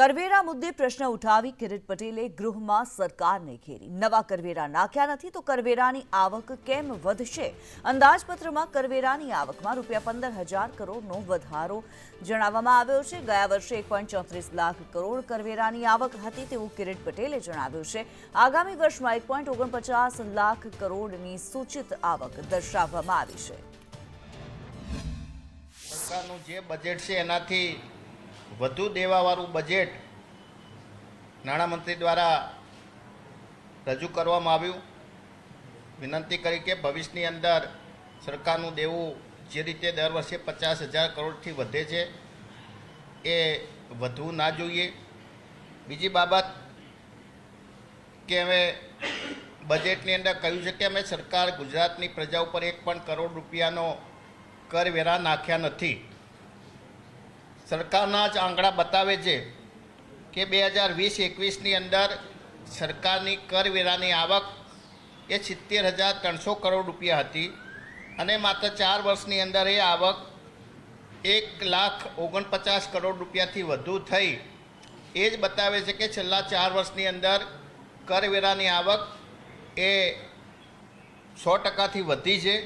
કરવેરા મુદ્દે પ્રશ્ન ઉઠાવી કિરીટ પટેલે ગૃહમાં સરકારને ઘેરી. નવા કરવેરા નાખ્યા નથી તો કરવેરાની આવક કેમ વધશે? અંદાજપત્રમાં કરવેરાની આવકમાં રૂપિયા પંદર હજાર કરોડનો વધારો જણાવવામાં આવ્યો છે. ગયા વર્ષે એક ચોત્રીસ લાખ કરોડ કરવેરાની આવક હતી તેવું કિરીટ પટેલે જણાવ્યું છે. આગામી વર્ષમાં એક પોઈન્ટ ઓગણપચાસ લાખ કરોડની સૂચિત આવક દર્શાવવામાં આવી છે. સરકારનું જે બજેટ છે એનાથી વધુ દેવાવાળું બજેટ નાણામંત્રી દ્વારા રજૂ કરવામાં આવ્યું. વિનંતી કરી કે ભવિષ્યની અંદર સરકારનું દેવું જે રીતે દર વર્ષે પચાસ હજાર કરોડથી વધે છે, એ વધવું ના જોઈએ. બીજી બાબત કે અમે બજેટની અંદર કહ્યું છે કે અમે સરકાર ગુજરાતની પ્રજા ઉપર એક પણ કરોડ રૂપિયાનો કરવેરા નાખ્યા નથી. સરકારના જ આંકડા બતાવે છે કે બે હજાર વીસ, એકવીસની અંદર સરકારની કરવેરાની આવક એ સિત્તેર હજાર ત્રણસો કરોડ રૂપિયા હતી અને માત્ર ચાર વર્ષની અંદર એ આવક એક લાખ ઓગણપચાસ કરોડ રૂપિયાથી વધુ થઈ. એ જ બતાવે છે કે છેલ્લા ચાર વર્ષની અંદર કરવેરાની આવક એ સો ટકાથી વધી છે.